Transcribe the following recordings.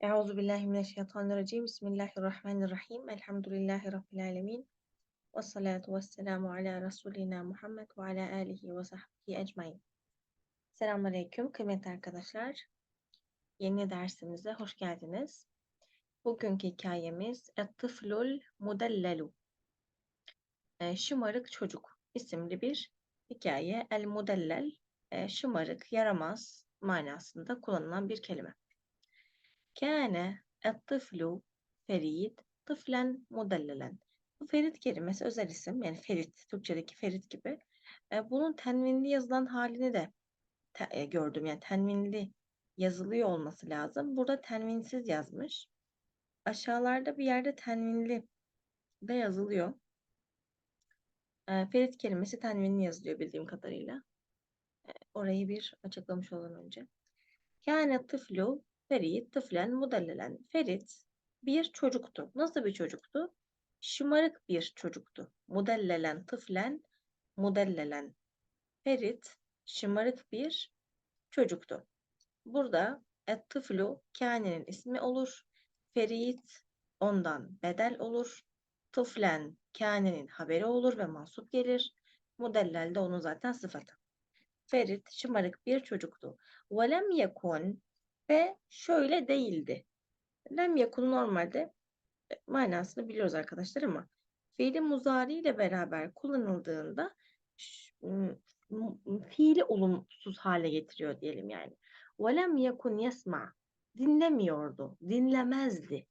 Euzu billahi mineşşeytanirracim. Bismillahirrahmanirrahim. Elhamdülillahi rabbil alamin. Ve salatu vesselamu ala Resulina Muhammed ve ala alihi ve sahbihi ecmaîn. Selamünaleyküm kıymetli arkadaşlar. Yeni dersimize hoş geldiniz. Bugünkü hikayemiz Et-Tıflul Mudellelu. E, şımarık çocuk isimli bir hikaye. El mudellel e, şımarık, yaramaz manasında kullanılan bir kelime. Kâne et-tıflu Ferit tıflen mudellelen. Bu Ferit kelimesi özel isim yani Ferit, Türkçedeki Ferit gibi. E, bunun tenvinli yazılan halini de te, e, gördüm. Yani tenvinli yazılıyor olması lazım. Burada tenvinsiz yazmış. Aşağılarda bir yerde tenvinli de yazılıyor. E, Ferit kelimesi tenvinli yazılıyor bildiğim kadarıyla. E, orayı bir açıklamış olalım önce. Kâne tıflu Ferit tıflen mudellelen. Ferit bir çocuktu. Nasıl bir çocuktu? Şımarık bir çocuktu. Mudellelen tıflen mudellelen. Ferit şımarık bir çocuktu. Burada et tıflu kânenin ismi olur. Ferit ondan bedel olur. Tıflen kânenin haberi olur ve mansup gelir. Mudellel de onun zaten sıfatı. Ferit şımarık bir çocuktu. Velem yekun ve şöyle değildi. Lem yakun normalde e, manasını biliyoruz arkadaşlar ama fiili muzari ile beraber kullanıldığında fiili olumsuz hale getiriyor diyelim yani. Velem yakun yesma dinlemiyordu, dinlemezdi.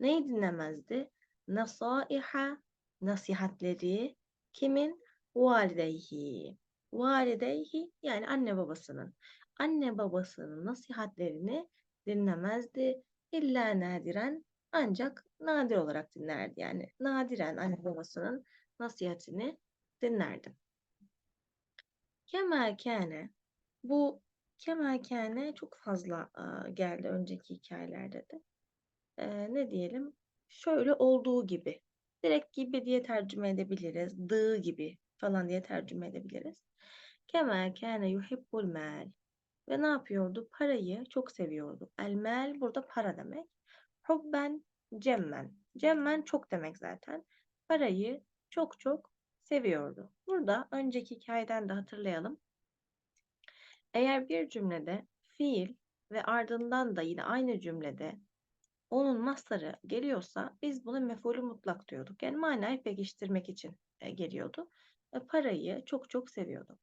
Neyi dinlemezdi? Nasaiha nasihatleri kimin? Valideyhi. Valideyhi yani anne babasının anne babasının nasihatlerini dinlemezdi. İlla nadiren ancak nadir olarak dinlerdi. Yani nadiren anne babasının nasihatini dinlerdi. Kema kâne bu kema kâne çok fazla geldi önceki hikayelerde de. E, ne diyelim? Şöyle olduğu gibi. Direkt gibi diye tercüme edebiliriz. Dığı gibi falan diye tercüme edebiliriz. Kema kâne yuhibbul mal. Ve ne yapıyordu? Parayı çok seviyordu. Elmel burada para demek. Hubben cemmen. Cemmen çok demek zaten. Parayı çok çok seviyordu. Burada önceki hikayeden de hatırlayalım. Eğer bir cümlede fiil ve ardından da yine aynı cümlede onun mastarı geliyorsa biz buna mefulü mutlak diyorduk. Yani manayı pekiştirmek için e, geliyordu. Ve parayı çok çok seviyordu.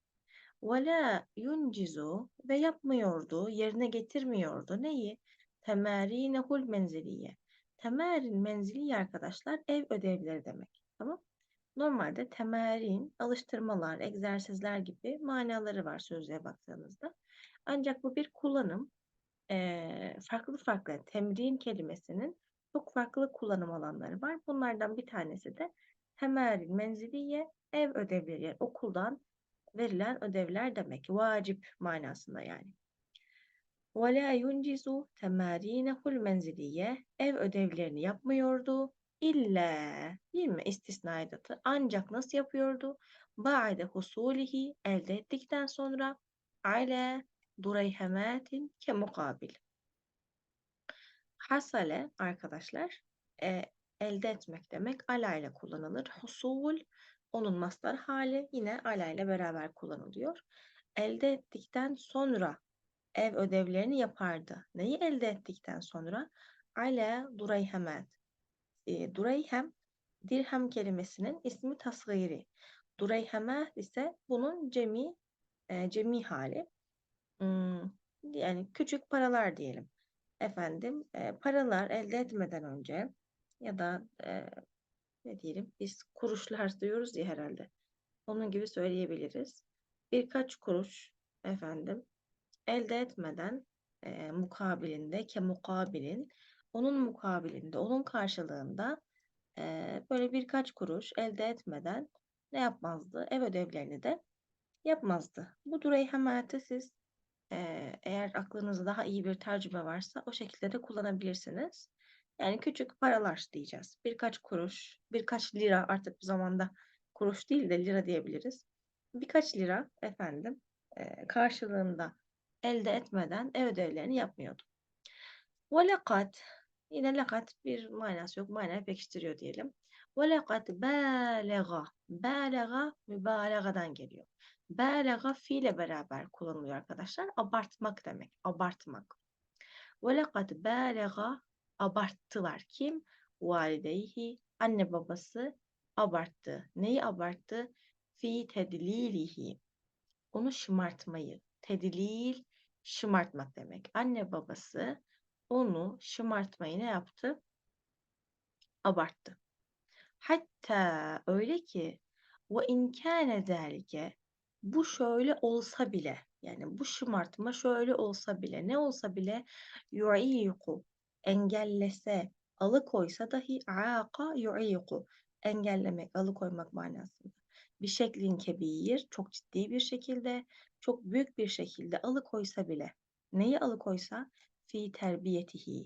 وَلَا يُنْجِزُ ve yapmıyordu, yerine getirmiyordu. Neyi? Temerinehul menziliye. Temerin menziliye arkadaşlar ev ödevleri demek. Tamam? Normalde temerin, alıştırmalar, egzersizler gibi manaları var sözlüğe baktığınızda. Ancak bu bir kullanım. Ee, farklı farklı temrin kelimesinin çok farklı kullanım alanları var. Bunlardan bir tanesi de temerin menziliye ev ödevleri yani okuldan verilen ödevler demek. Vacip manasında yani. وَلَا يُنْجِزُ تَمَارِينَهُ الْمَنْزِلِيَّ Ev ödevlerini yapmıyordu. İlla, değil mi? İstisna edatı. Ancak nasıl yapıyordu? Ba'de husulihi elde ettikten sonra ale dureyhematin ke mukabil. Hasale arkadaşlar e, elde etmek demek ala ile kullanılır. Husul onun mastar hali yine ala ile beraber kullanılıyor. Elde ettikten sonra ev ödevlerini yapardı. Neyi elde ettikten sonra? Ala durayhemet. E, durayhem dirhem kelimesinin ismi tasgiri. Durayhemet ise bunun cemi e, cemi hali. Hmm, yani küçük paralar diyelim. Efendim e, paralar elde etmeden önce ya da e, ne diyelim biz kuruşlar diyoruz ya herhalde. Onun gibi söyleyebiliriz. Birkaç kuruş efendim elde etmeden e, mukabilinde ke mukabilin onun mukabilinde onun karşılığında e, böyle birkaç kuruş elde etmeden ne yapmazdı? Ev ödevlerini de yapmazdı. Bu dureyhematı siz e, eğer aklınızda daha iyi bir tercüme varsa o şekilde de kullanabilirsiniz. Yani küçük paralar diyeceğiz. Birkaç kuruş, birkaç lira artık bu zamanda kuruş değil de lira diyebiliriz. Birkaç lira efendim e, karşılığında elde etmeden ev ödevlerini yapmıyordu. Ve lekat yine lekat bir manası yok. Manayı pekiştiriyor diyelim. Ve lekat bâlega. Bâlega mübalağadan geliyor. Bâlega fiile beraber kullanılıyor arkadaşlar. Abartmak demek. Abartmak. Ve lekat bâlega abarttılar. Kim? Valideyhi. Anne babası abarttı. Neyi abarttı? Fi tedlilihi. Onu şımartmayı. Tedlil şımartmak demek. Anne babası onu şımartmayı ne yaptı? Abarttı. Hatta öyle ki ve inkâne zâlike bu şöyle olsa bile yani bu şımartma şöyle olsa bile ne olsa bile yu'iku engellese alıkoysa dahi aaka yu'iku engellemek alıkoymak manasında bir şeklin kebir çok ciddi bir şekilde çok büyük bir şekilde alıkoysa bile neyi alıkoysa fi terbiyetihi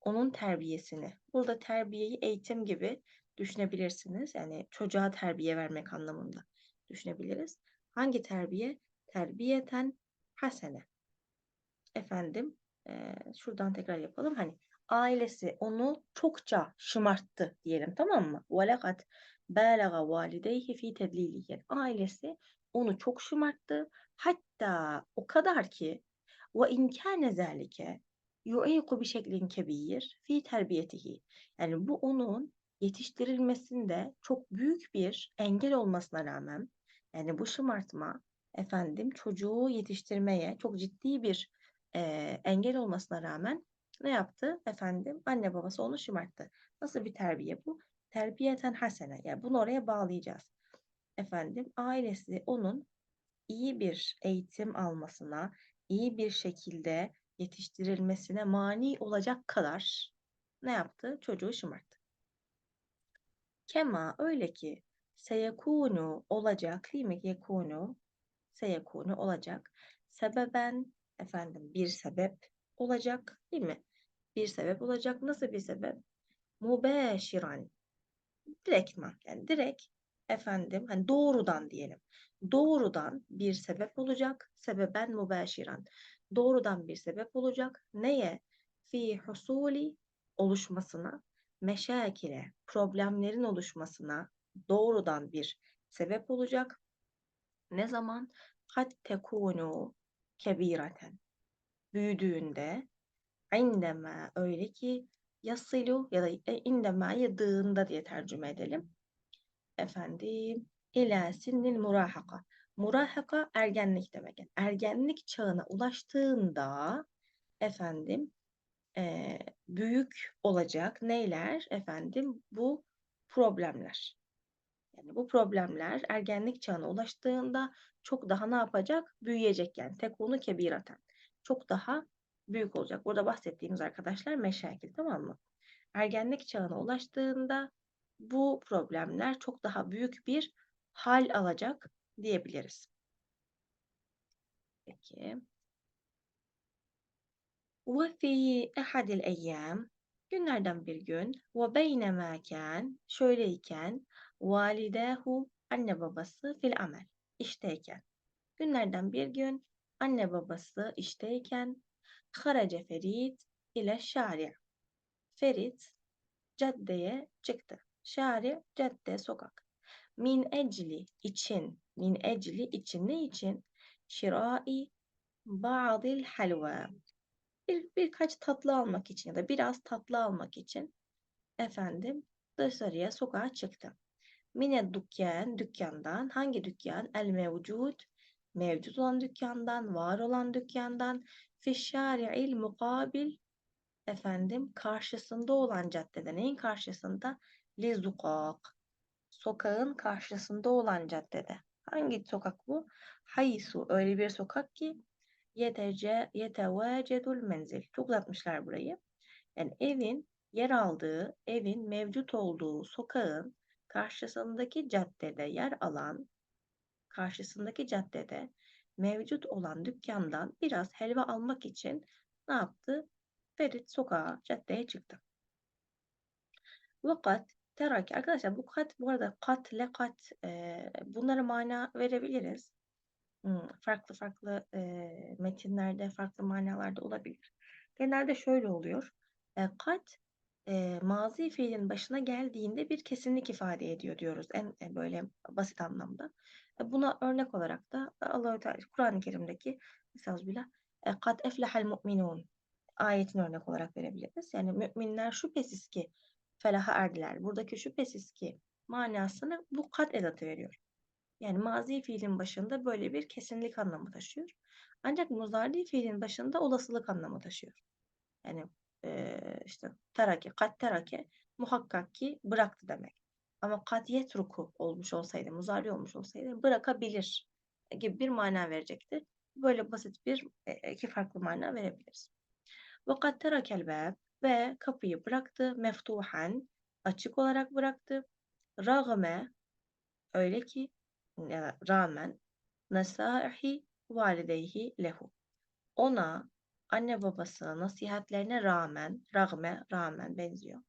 onun terbiyesini burada terbiyeyi eğitim gibi düşünebilirsiniz. Yani çocuğa terbiye vermek anlamında düşünebiliriz. Hangi terbiye? Terbiyeten hasene. Efendim, e, şuradan tekrar yapalım. Hani ailesi onu çokça şımarttı diyelim tamam mı? وَلَقَدْ بَالَغَ وَالِدَيْهِ ف۪ي تَدْلِيلِهِ Ailesi onu çok şımarttı. Hatta o kadar ki وَاِنْ كَانَ ذَٰلِكَ yu'iku bir şeklin kebir fi terbiyetihi. Yani bu onun yetiştirilmesinde çok büyük bir engel olmasına rağmen yani bu şımartma efendim çocuğu yetiştirmeye çok ciddi bir e, engel olmasına rağmen ne yaptı? Efendim anne babası onu şımarttı. Nasıl bir terbiye bu? Terbiyeten hasene. Yani bunu oraya bağlayacağız. Efendim ailesi onun iyi bir eğitim almasına, iyi bir şekilde yetiştirilmesine mani olacak kadar ne yaptı? Çocuğu şımarttı. Kema öyle ki seyekunu olacak değil mi? Yekunu seyekunu olacak. Sebeben efendim bir sebep olacak değil mi? Bir sebep olacak. Nasıl bir sebep? Mubeşiran. Direktman yani direkt efendim hani doğrudan diyelim. Doğrudan bir sebep olacak. Sebeben mubeşiran doğrudan bir sebep olacak. Neye? Fi husuli oluşmasına, meşakile, problemlerin oluşmasına doğrudan bir sebep olacak. Ne zaman? Kat tekunu kebiraten. Büyüdüğünde indema öyle ki yasilu ya da indema yadığında diye tercüme edelim. Efendim ila sinnil murahaka Murahaka ergenlik demek. Yani ergenlik çağına ulaştığında efendim e, büyük olacak neyler efendim bu problemler. Yani bu problemler ergenlik çağına ulaştığında çok daha ne yapacak? Büyüyecek yani. Tekunu kebiraten. Çok daha büyük olacak. Burada bahsettiğimiz arkadaşlar meşakil tamam mı? Ergenlik çağına ulaştığında bu problemler çok daha büyük bir hal alacak diyebiliriz. Peki. Ve fi ehadil eyyam günlerden bir gün ve beynemâ kân şöyleyken validehu anne babası fil amel işteyken günlerden bir gün anne babası işteyken harace Ferit ile şari Ferit caddeye çıktı. Şari cadde sokak. Min ecli için min ecli için ne için? Şirai ba'dil halva. Bir, birkaç tatlı almak için ya da biraz tatlı almak için efendim dışarıya sokağa çıktım. Mine dükkan, dükkandan. Hangi dükkan? El mevcud. Mevcut olan dükkandan, var olan dükkandan. Fişşari'il mukabil. Efendim karşısında olan caddede. Neyin karşısında? Lizukak. Sokağın karşısında olan caddede. Hangi sokak bu? Haysu öyle bir sokak ki yetece yetevacedul menzil. Çok uzatmışlar burayı. Yani evin yer aldığı, evin mevcut olduğu sokağın karşısındaki caddede yer alan karşısındaki caddede mevcut olan dükkandan biraz helva almak için ne yaptı? Ferit sokağa, caddeye çıktı. Vakat Teraki. Arkadaşlar bu kat bu arada kat, lekat e, bunlara mana verebiliriz. Hmm, farklı farklı e, metinlerde farklı manalarda olabilir. genelde şöyle oluyor. E, kat e, mazi fiilin başına geldiğinde bir kesinlik ifade ediyor diyoruz en e, böyle basit anlamda. E, buna örnek olarak da Allahü Teala Kur'an-ı Kerim'deki Estağfirullah e, kad eflehal mu'minun ayetini örnek olarak verebiliriz. Yani müminler şüphesiz ki felaha erdiler. Buradaki şüphesiz ki manasını bu kat edatı veriyor. Yani mazi fiilin başında böyle bir kesinlik anlamı taşıyor. Ancak muzari fiilin başında olasılık anlamı taşıyor. Yani e, işte terake, kat terake muhakkak ki bıraktı demek. Ama kat yetruku olmuş olsaydı, muzari olmuş olsaydı bırakabilir gibi bir mana verecekti. Böyle basit bir e, iki farklı mana verebiliriz. Ve kad terakel bab ve kapıyı bıraktı meftuhan açık olarak bıraktı. Rağme öyle ki rağmen nasaihi valideyhi lehu. Ona anne babasının nasihatlerine rağmen, rağme, rağmen benziyor.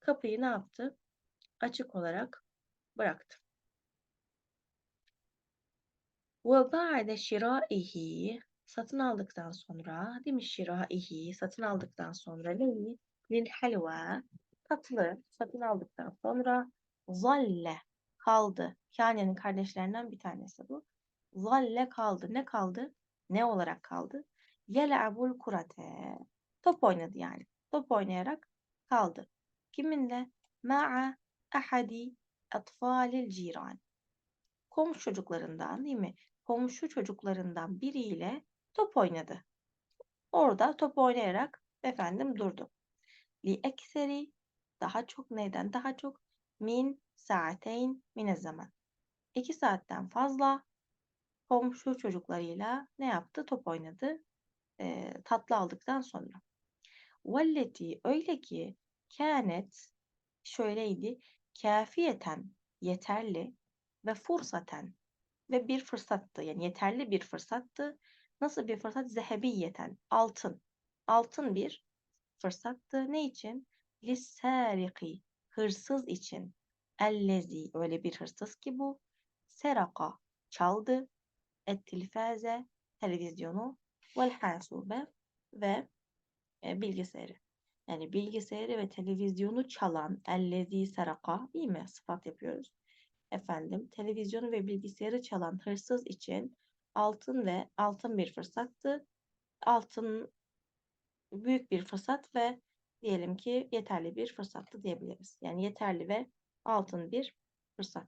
Kapıyı ne yaptı? Açık olarak bıraktı. Ba'de şiraihi satın aldıktan sonra değil mi şiraihi satın aldıktan sonra neyi? Lil helva tatlı satın aldıktan sonra zalle kaldı. Kâne'nin kardeşlerinden bir tanesi bu. Zalle kaldı. Ne kaldı? Ne olarak kaldı? Yel'abul kurate. Top oynadı yani. Top oynayarak kaldı. Kiminle? Ma'a ahadi atfalil ciran. Komşu çocuklarından değil mi? Komşu çocuklarından biriyle top oynadı. Orada top oynayarak efendim durdu. Li ekseri daha çok neyden? Daha çok min saateyn mine zaman. İki saatten fazla komşu çocuklarıyla ne yaptı? Top oynadı. E, tatlı aldıktan sonra. Valleti öyle ki kânet şöyleydi. Kafiyeten yeterli ve fursaten ve bir fırsattı. Yani yeterli bir fırsattı. Nasıl bir fırsat? Zehebiyeten. Altın. Altın bir fırsattı. Ne için? Lissâriki. Hırsız için. Ellezi. Öyle bir hırsız ki bu. Seraka. Çaldı. Ettilfâze. Televizyonu. Vel hasube. Ve e, bilgisayarı. Yani bilgisayarı ve televizyonu çalan ellezi seraka değil mi? Sıfat yapıyoruz. Efendim televizyonu ve bilgisayarı çalan hırsız için altın ve altın bir fırsattı. Altın büyük bir fırsat ve diyelim ki yeterli bir fırsattı diyebiliriz. Yani yeterli ve altın bir fırsat.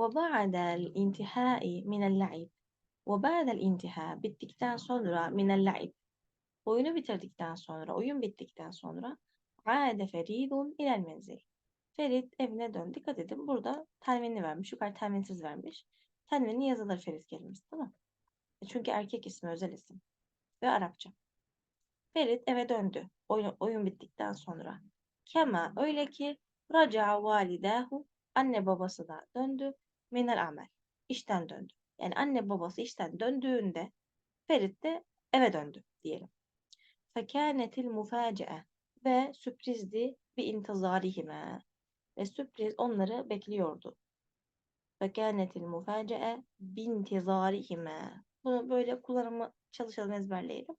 وبعد الانتهاء من اللعب وبعد الانتهاء bittikten sonra من اللعب Oyunu bitirdikten sonra, oyun bittikten sonra Aade Feridun ilel menzil. Ferit evine dön. Dikkat edin burada telvinini vermiş. Yukarı telvinsiz vermiş. Telvinini yazılır Ferit kelimesi değil mi? Çünkü erkek ismi özel isim. Ve Arapça. Ferit eve döndü. Oyun, oyun bittikten sonra. Kema öyle ki raca validahu anne babası da döndü. Minel amel. İşten döndü. Yani anne babası işten döndüğünde Ferit de eve döndü diyelim. Fekânetil mufaci'e ve sürprizdi bir intizarihime ve sürpriz onları bekliyordu. Fekânetil mufâce'e bintizârihime. Bunu böyle kullanımı çalışalım ezberleyelim.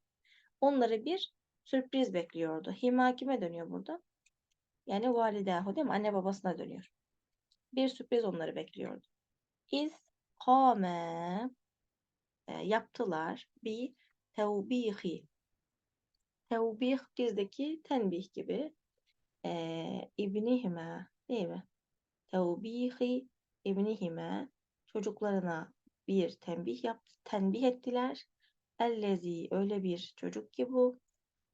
Onları bir sürpriz bekliyordu. Hima kime dönüyor burada? Yani validehu değil mi? Anne babasına dönüyor. Bir sürpriz onları bekliyordu. İz kâme e, yaptılar bir tevbihi. Tevbih bizdeki tenbih gibi. E, ibnihime değil mi? Tevbihi ibnihime çocuklarına bir tembih yaptı, tenbih ettiler. Ellezi öyle bir çocuk ki bu.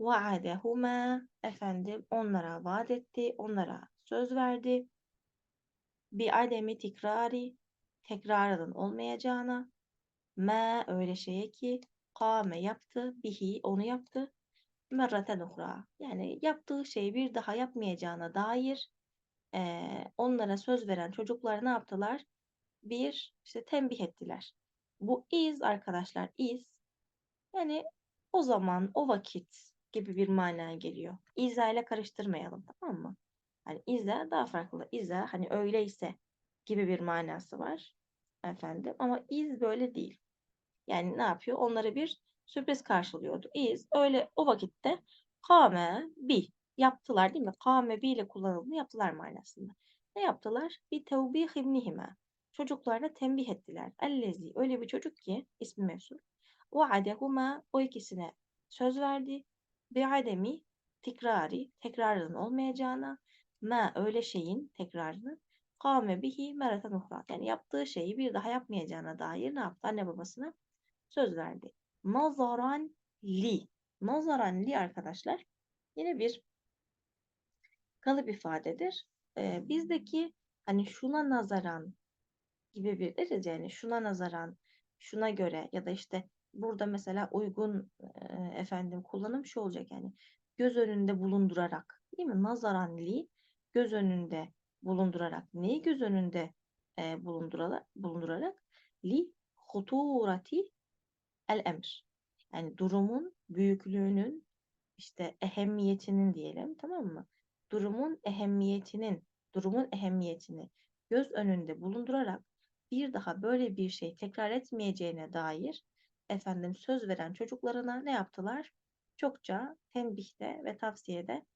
Vaadehuma efendim onlara vaat etti, onlara söz verdi. Bir ademi tekrari tekrarının olmayacağına. Ma öyle şeye ki kame yaptı, bihi onu yaptı. Merraten uhra. Yani yaptığı şeyi bir daha yapmayacağına dair e, onlara söz veren çocuklar ne yaptılar? Bir, işte tembih ettiler. Bu is arkadaşlar is yani o zaman, o vakit gibi bir manaya geliyor. İza ile karıştırmayalım tamam mı? Hani iza daha farklı. İza hani öyleyse gibi bir manası var efendim ama iz böyle değil. Yani ne yapıyor? Onları bir sürpriz karşılıyordu. İz öyle o vakitte kâme bi yaptılar değil mi? Kâme bi ile kullanıldığını yaptılar manasında. Ne yaptılar? Bir tevbih ibnihime. Çocuklarına tembih ettiler. Ellezi öyle bir çocuk ki ismi mevsul. Vaadehuma o ikisine söz verdi. Bi'ademi tekrari tekrarının olmayacağına ma öyle şeyin tekrarını kâme bihi mereten uhra. Yani yaptığı şeyi bir daha yapmayacağına dair ne yaptı? Anne babasına söz verdi. Nazaran li. Nazaran li arkadaşlar yine bir kalıp ifadedir. Ee, bizdeki hani şuna nazaran gibi bir deriz yani şuna nazaran, şuna göre ya da işte burada mesela uygun e, efendim kullanım şu olacak yani göz önünde bulundurarak değil mi? Nazaran li göz önünde bulundurarak neyi göz önünde e, bulundurarak, bulundurarak li huturati el emr yani durumun büyüklüğünün işte ehemmiyetinin diyelim tamam mı? Durumun ehemmiyetinin durumun ehemmiyetini göz önünde bulundurarak bir daha böyle bir şey tekrar etmeyeceğine dair efendim söz veren çocuklarına ne yaptılar? Çokça tembihte ve tavsiyede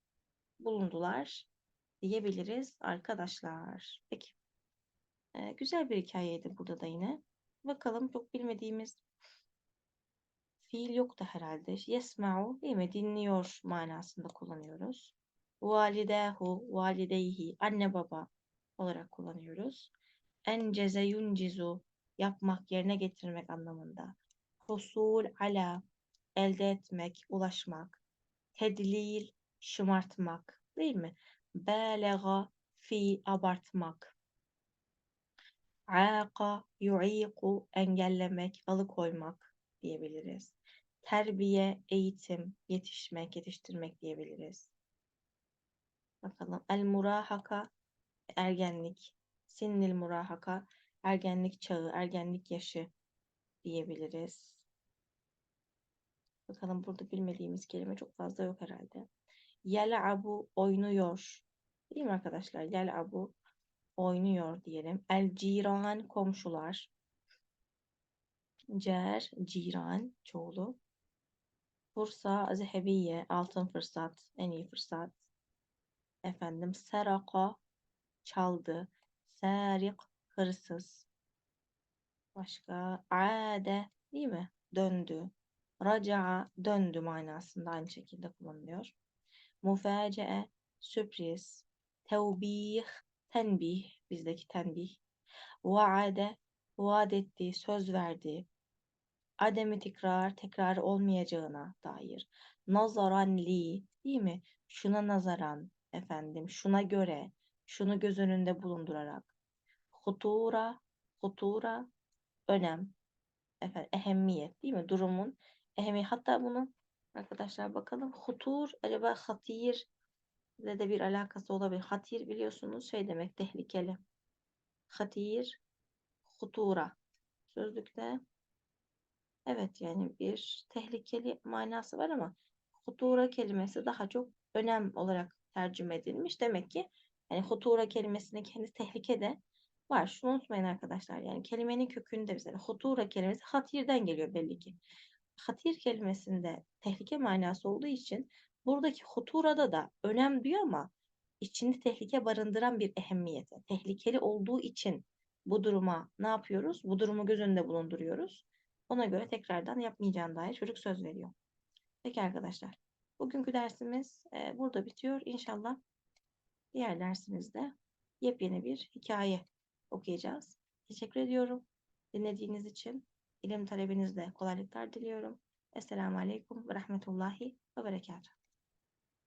bulundular diyebiliriz arkadaşlar. Peki. Ee, güzel bir hikayeydi burada da yine. Bakalım çok bilmediğimiz fiil yok da herhalde. Yesma'u değil mi? Dinliyor manasında kullanıyoruz. Validehu, valideyhi, anne baba olarak kullanıyoruz. Enceze yuncizu, yapmak, yerine getirmek anlamında. Husul ala, elde etmek, ulaşmak. Tedlil, şımartmak değil mi? Belega fi, abartmak. Aqa, yu'iku, engellemek, alıkoymak diyebiliriz. Terbiye, eğitim, yetişmek, yetiştirmek diyebiliriz. Bakalım. El murahaka, ergenlik. Sinnil murahaka, ergenlik çağı, ergenlik yaşı diyebiliriz. Bakalım burada bilmediğimiz kelime çok fazla yok herhalde. Yel'abu oynuyor. Değil mi arkadaşlar? Yel'abu oynuyor diyelim. El ciran komşular. Cer, ciran çoğulu. Fursa, zehebiye, altın fırsat, en iyi fırsat. Efendim, seraka, çaldı. Sarik, hırsız. Başka, ade, değil mi? Döndü. Raca'a, döndü manasında aynı şekilde kullanılıyor. Muface'e, sürpriz. Tevbih, tenbih, bizdeki tenbih. Vaade, vaat etti, söz verdi. Ademi tekrar, tekrar olmayacağına dair. Nazaran li, değil mi? Şuna nazaran, efendim, şuna göre, şunu göz önünde bulundurarak. Hutura, hutura, önem, efendim, ehemmiyet, değil mi? Durumun ehemmiyet. Hatta bunu arkadaşlar bakalım. Hutur, acaba hatir ile de bir alakası olabilir. Hatir biliyorsunuz şey demek, tehlikeli. Hatir, hutura. Sözlükte evet yani bir tehlikeli manası var ama hutura kelimesi daha çok önem olarak tercüme edilmiş. Demek ki yani hutura kelimesinin kendi tehlike de var. Şunu unutmayın arkadaşlar. Yani kelimenin kökünde mesela hutura kelimesi hatirden geliyor belli ki. Hatir kelimesinde tehlike manası olduğu için buradaki huturada da önem diyor ama içinde tehlike barındıran bir ehemmiyete. Tehlikeli olduğu için bu duruma ne yapıyoruz? Bu durumu göz önünde bulunduruyoruz. Ona göre tekrardan yapmayacağına dair çocuk söz veriyor. Peki arkadaşlar. Bugünkü dersimiz e, burada bitiyor. İnşallah diğer dersimizde yepyeni bir hikaye okuyacağız. Teşekkür ediyorum dinlediğiniz için. İlim talebinizde kolaylıklar diliyorum. Esselamu Aleyküm ve Rahmetullahi ve Berekatuhu.